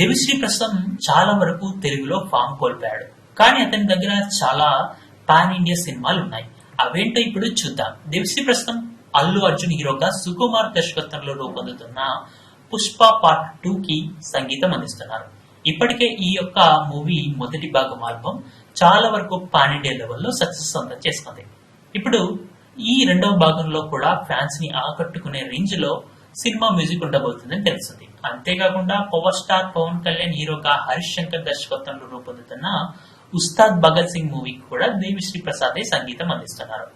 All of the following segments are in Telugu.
దేవిశ్రీ ప్రస్తుతం చాలా వరకు తెలుగులో ఫామ్ కోల్పోయాడు. కానీ అతని దగ్గర చాలా పాన్ ఇండియా సినిమాలు ఉన్నాయి. అవేంటో ఇప్పుడు చూద్దాం. దేవిశ్రీ ప్రస్తుతం అల్లు అర్జున్ హీరోగా సుకుమార్ దర్శకత్వంలో రూపొందుతున్న పుష్ప పార్ట్ టూ కి సంగీతం అందిస్తున్నారు. ఇప్పటికే ఈ యొక్క మూవీ మొదటి భాగం ఆల్బం చాలా వరకు పాన్ ఇండియా లెవెల్లో సక్సెస్ సొంతం చేసుకుంది. ఇప్పుడు ఈ రెండవ భాగంలో కూడా ఫ్యాన్స్ని ఆకట్టుకునే రేంజ్లో సినిమా మ్యూజిక్ ఉండబోతుందని తెలుస్తుంది. అంతేకాకుండా పవర్ స్టార్ పవన్ కళ్యాణ్ హీరోగా హరీష్ శంకర్ దర్శకత్వంలో రూపొందుతున్న ఉస్తాద్ భగత్ సింగ్ మూవీకి కూడా దేవిశ్రీ ప్రసాదే సంగీతం అందిస్తున్నారు.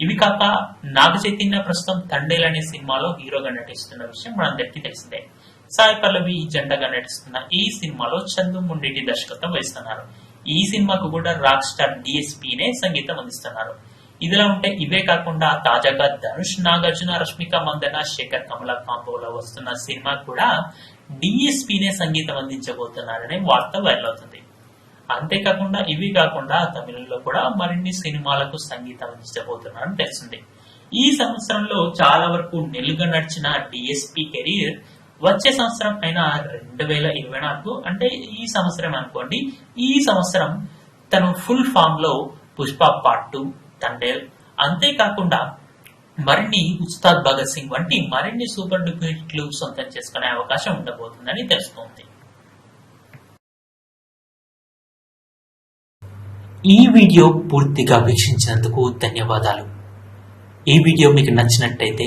ఇవి కాక నాగ చైతన్య ప్రస్తుతం తండేల్ అనే సినిమాలో హీరోగా నటిస్తున్న విషయం మనందరికీ తెలిసిందే. సాయి పల్లవి జెండాగా నటిస్తున్న ఈ సినిమాలో చందు ముండేటి దర్శకత్వం వహిస్తున్నారు. ఈ సినిమాకు కూడా రాక్ స్టార్ డిఎస్పీనే సంగీతం అందిస్తున్నారు. ఇదిలా ఉంటే ఇవే కాకుండా తాజాగా ధనుష్ నాగార్జున రష్మిక మందన శేఖర్ కమల కాంబోలో వస్తున్న సినిమా కూడా డిఎస్పీనే సంగీతం అందించబోతున్నారనే వార్త వైరల్ అవుతుంది. అంతేకాకుండా ఇవి కాకుండా తమిళంలో కూడా మరిన్ని సినిమాలకు సంగీతం అందించబోతున్నారని తెలిసింది. ఈ సంవత్సరంలో చాలా వరకు నిలుగా నడిచిన డిఎస్పి కెరీర్ వచ్చే సంవత్సరం అయిన రెండు వేల ఇరవై నాలుగు అంటే ఈ సంవత్సరం అనుకోండి ఈ సంవత్సరం తను ఫుల్ ఫామ్లో పుష్ప పార్ట్ టూ అంటే అంతేకాకుండా మరిన్ని ఉస్తాద్ భగత్ సింగ్ వంటి మరిన్ని సూపర్ డూపర్ సొంతం చేసుకునే అవకాశం ఉండబోతుందని తెలుస్తోంది. ఈ వీడియో పూర్తిగా వీక్షించినందుకు ధన్యవాదాలు. ఈ వీడియో మీకు నచ్చినట్టయితే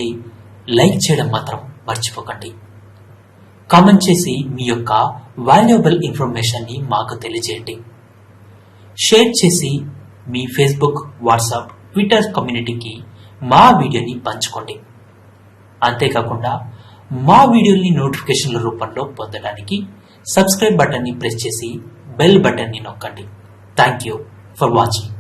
లైక్ చేయడం మాత్రం మర్చిపోకండి. కామెంట్ చేసి మీ యొక్క వాల్యుబుల్ ఇన్ఫర్మేషన్ని మాకు తెలియజేయండి. షేర్ చేసి మీ ఫేస్బుక్ వాట్సాప్ ట్విట్టర్ కమ్యూనిటీకి మా వీడియోని పంచుకోండి. అంతేకాకుండా మా వీడియోని నోటిఫికేషన్ల రూపంలో పొందడానికి సబ్స్క్రైబ్ బటన్ని ప్రెస్ చేసి బెల్ బటన్ని నొక్కండి. Thank you for watching